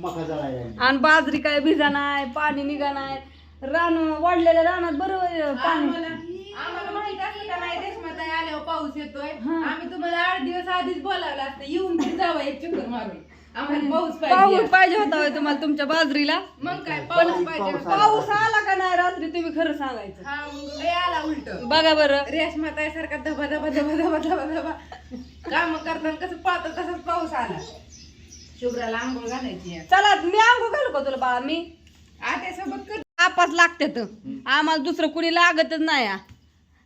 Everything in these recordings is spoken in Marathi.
मका जळायला आणि बाजरी काय भिजा नाही पाणी निघा नाही. रान वाढलेल्या रानात बरोबर पाणी आम्हाला आम्हाला माहीत असतं का नाही देशमाता आल्यावर पाऊस येतोय? आम्ही तुम्हाला आठ दिवस आधीच बोलावलं असतं येऊन तरी जावं एक चक्कर मारून. आम्हाला पाऊस पाऊस पाहिजे. पाहिजे होता होय तुम्हाला तुमच्या बाजरीला? मग काय पाऊस पाहिजे. पाऊस पाऊस आला का नाही रात्री? तुम्ही खरं सांगायचं. हा मग लय आला उलट. बघा बरं. रेशमाता सारखा धबा धबा धबा धबा धबा धबा. काम करताना कसं पाहतो तसंच पाऊस आला. शुभ्राला आंघोळ घालायची आहे. चला मी अंगू घालू का तुला बाळा? मी? आत्यासोबत कर. आपाच लागतात आम्हाला दुसरं कुणी लागतच नाही हा.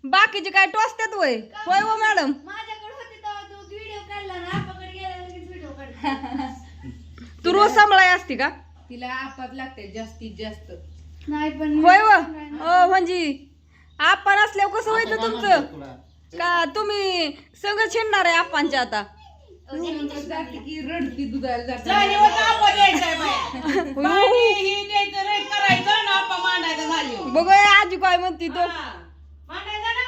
बाकीचे काय टोचतात वय? होय हो मॅडम? माझ्याकडे होते तेव्हा तू व्हिडिओ काढला ना आपाकडे गेला लगेच व्हिडिओ काढला. तू रोज सांभाळाय असती का? तिला आपात लागते जास्तीत जास्त. नाही पण होय व? हो म्हणजे आपण असल्यावर कसं व्हायचं तुमचं? का तुम्ही सगळं छिंडणार आहे आपांच्या आता? की रडती दुधाला जाते झाली होतं आपण यायचंय बाया. पाणी हे द्यायचं रे करायचं आणि आपण मांडायचं झाली. हो. बघ आजी काय म्हणती तो. हा. मांडायचं ना?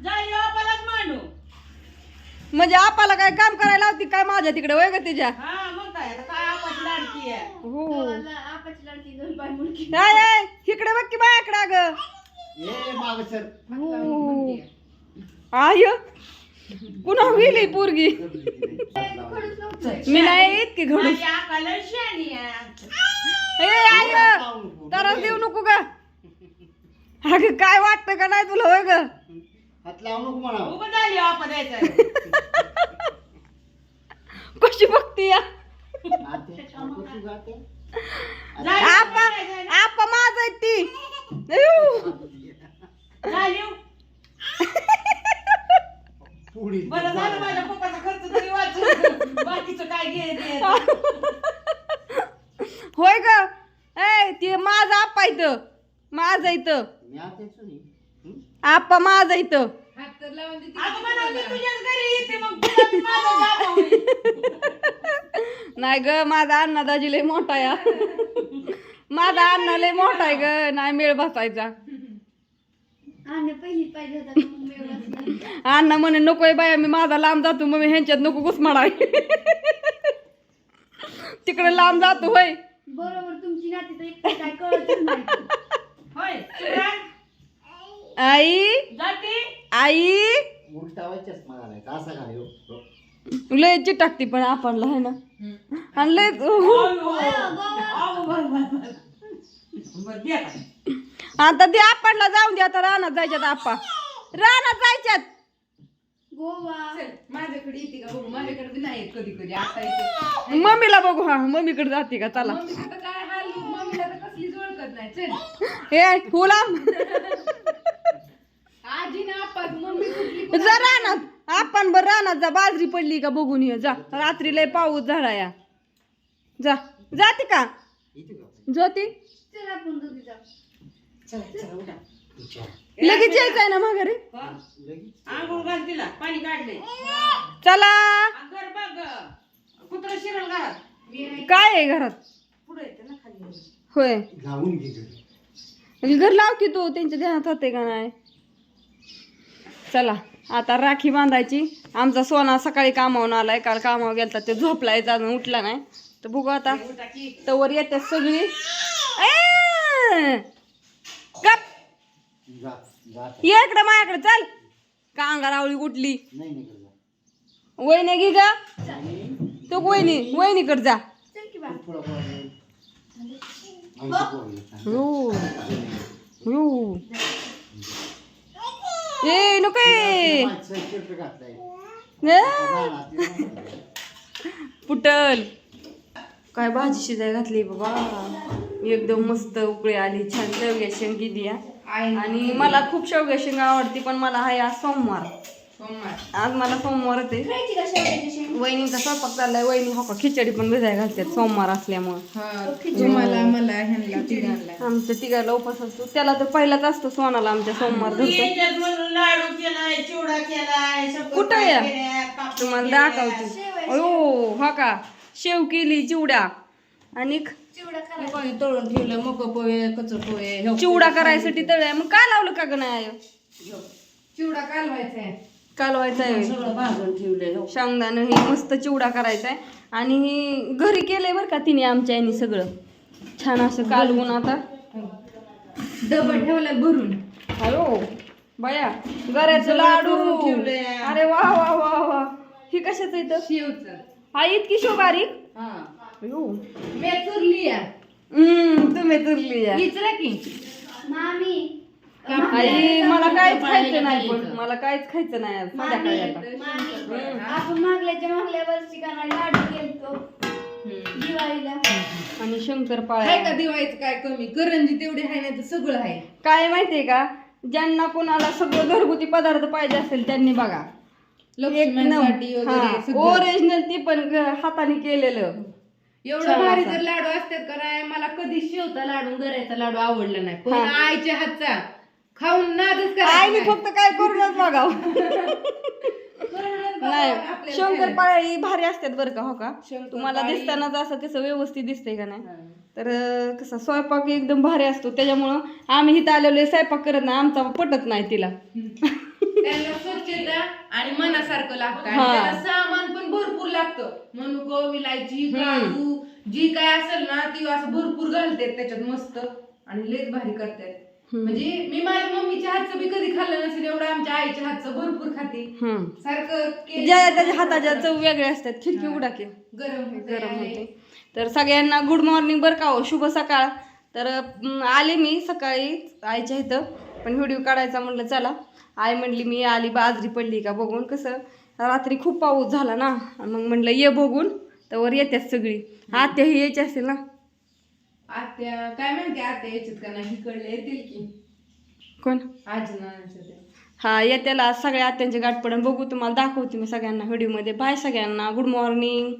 झाली हो, आपणच मांडू. म्हणजे आपाला काय काम करायला लावती काय माझ्या तिकडे वय ग तिच्या? हा मग काय आता काय आपण लाडकी आहे? हो. आपाची लढती दोन पाय मुलगी काय आहे? इकडे बघ की बायाकडे ग ये माग सर हो. आय पुन्हा गेली पोरगी? मी नाही घडू आहे. ए आय त्रास देऊ नको ग. अगं काय वाटतं का नाही तुला होय ग? हो कशी बघती या? आपा आपा माझ ती. बरं झालं माझ्या पप्पाचा खर्च तरी वाचून बाकीचं काय घे होय ग. ए ते माझं आपा इथं. माझं इथं. मी आता येतो नी. हं? आपा माझं इथं. हात तर लावून देते अगं म्हणा मी तुझ्याच घरी येते मग. तुला बी माझा बाबा होईल. नाही ग माझा अण्णा दाजी लय मोठा या माझा अण्णा लय मोठा आहे ग. नाही मेळ बसायचा. आणि पहिली पाहिजे होता अण्णा म्हणे नकोय बाया मी माझा लांब जातो मग मी ह्यांच्यात नको घुसमाडाय तिकडे लांब जातो होय. बरोबर तुमची नाती तर एक काय कळतच नाही. होय शिवराज, आई? जाती. आई? उलटा वाय चष्मा घालायचा असा घाल हो. लय चिटाकती पण आपणला आहे ना? आणि लय बरं? आता ते आपणला जाऊन दे आता रानात जायच्यात आपा रानात जायच्यात गोवा. चल, माझ्याकडे येते का बघू? माझ्याकडे बी नाही येत कधी कधी आता येते. मम्मीला बघू हा मम्मीकडे जाते का? चला. मम्मीचं तर काय हाल? मम्मीला तर कसलीच ओळखत नाही चल. हे फुलाम आजी ना आपात मम्मी कुठली जा रानात. आपण बर रानात जा. बाजरी पडली का बघून ये. जा. रात्री लय पाऊस झाला या जा. जाते का? जाते चल आपण दोघी जाऊ. चला, चला, उठा. लगेच यायचंय ना माघारी? हा? आंघोळ घाल तिला पाणी काढले चला. घर बघ कुत्र शिरल घरात. काय आहे घरात? पुढे येते ना खाली. होय. लावून घे घरी. घर लाव की तू त्यांच्या ध्यानात होते का नाही? चला आता राखी बांधायची. आमचा सोना सकाळी कामावून आलाय काल कामावर गेलता ते झोपलाय अजून उठला नाही. तर बघू आता की. तवर येतात सगळी! गप! जा जा आता. ये इकडे माझ्याकडे चल का अंगारावळी उठली नाही नाही कर जा. वहिनी घे तो वहिनी वहिनीकडे जा चल की बा पोरं येतात. हो हो ए नको ए. माझं shirt घातलंय. ए, पुटल काय भाजी शिजाय घातली बाबा एकदम मस्त उकळी आली छान शेवग्या शेंगी दिया आणि मला खूप शेवग्या शेंग आवडती पण मला हाय आज सोमवार. आज मला सोमवार ते. खायची का शेवट्याची शेंग वहिनीचा स्वयंपाक चाललाय. वहिनी हो का खिचडी पण भिजाय घालतात सोमवार असल्यामुळं. हा आमच्या तिघाला उपास असतो. त्याला तर पहिलाच असतो सोनाला आमच्या सोमवार कुठं या? तुम्हाला. दाखवते. अयो हा का? शेव केली चिवडा. आणि चिवडा करा कोणी तळून ठेवलं मग पोहे कचर पोहे हे चिवडा करायसाठी तळ्या मग काय लावलं का ग नाही? चिवडा कालवायचा आहे कालवायचा आहे सगळं भाजून ठेवलंय हो. शेंगदाणं हे मस्त चिवडा करायचा आहे आणि घरी केलंय बरं का तिने आमच्या आईने सगळं. छान असं कालवून आता. डबल ठेवला भरून. हॅलो बया गऱ्याचं लाडू. ठेवलंय. अरे वा वा वा वा. ही कशाचं इथं शेवचं. हा इतकी शो बारीक हा. मी चुरली हम्म तुम्ही तुरली या. विचारा की. मामी. आई मला काहीच खायचं नाही पण मला काहीच खायचं नाही आज संध्याकाळी आता. मामी आपण मागल्याच्या मागल्या वर्षी का नाही लाडू केलतो? दिवाळीला. आणि शंकर आहे का दिवाळीचं काय कमी? करंजी तेवढी आहे नाही तर सगळं आहे काय माहितीये का? ज्यांना कोणाला सगळं घरगुती पदार्थ पाहिजे असेल त्यांनी बघा. लक्ष्मणसाठी वगैरे सगळं. ओरिजिनल ती पण ग- हाताने केलेलं. एवढं छान भारी असा. जर लाडू असतात का नाही मला कधी शेवचा लाडू गऱ्याचा लाडू आवडला नाही. पण हा. आईच्या हातचा खाऊन नादच आईने करायचा फक्त काय करूनच बघावं. करूनच बघावं नाही आपल्याला शंकर. पाळी भारी असतात बरं का हो का? शंकरपाळी. तुम्हाला दिसतानाच असं कसं व्यवस्थित दिसतंय का नाही? तर अं, कसं स्वयंपाक एकदम भारी असतो. त्याच्यामुळं आम्ही इथं आलेलो स्वयंपाक करत नाही आमचा पटत नाही तिला. त्यांना स्वच्छता आणि मनासारखं लागतं. आणि हा. त्याला सामान पण भरपूर लागतं. मनुको विलायची हम्म. काजू जी काय असेल ना ती असं भरपूर घालते त्याच्यात मस्त. आणि लेच भारी करतात. म्हणजे मी माझ्या मम्मीच्या हातचं बी कधी खाल्लं नसेल एवढं आमच्या आईच्या हातचं भरपूर खाते. हम्म. सारखं केलं- ज्या त्याच्या हाताच्या चव वेगळ्या असतात. खिडकी उडा की. गरम गरम होते तर सगळ्यांना गुड मॉर्निंग बरं का हो. शुभ सकाळ. तर अं, आले मी सकाळी आईच्या इथं. पण व्हिडिओ काढायचा म्हणलं चला. आई म्हणली मी आली बाजरी पडली का बघून? कसं रात्री खूप पाऊस झाला ना. मग म्हणलं ये बघून तर येत्यात सगळी. आत्या ही यायची असेल ना. आत्या काय माहिती आत्या याच्यात का नाही इकडले येतील की. कोण? आजनांच्या त्या. हा येत्याला सगळ्या आत्यांचे गाठ पडून बघू तुम्हाला दाखवते मी सगळ्यांना व्हिडिओमध्ये. बाय सगळ्यांना. Good morning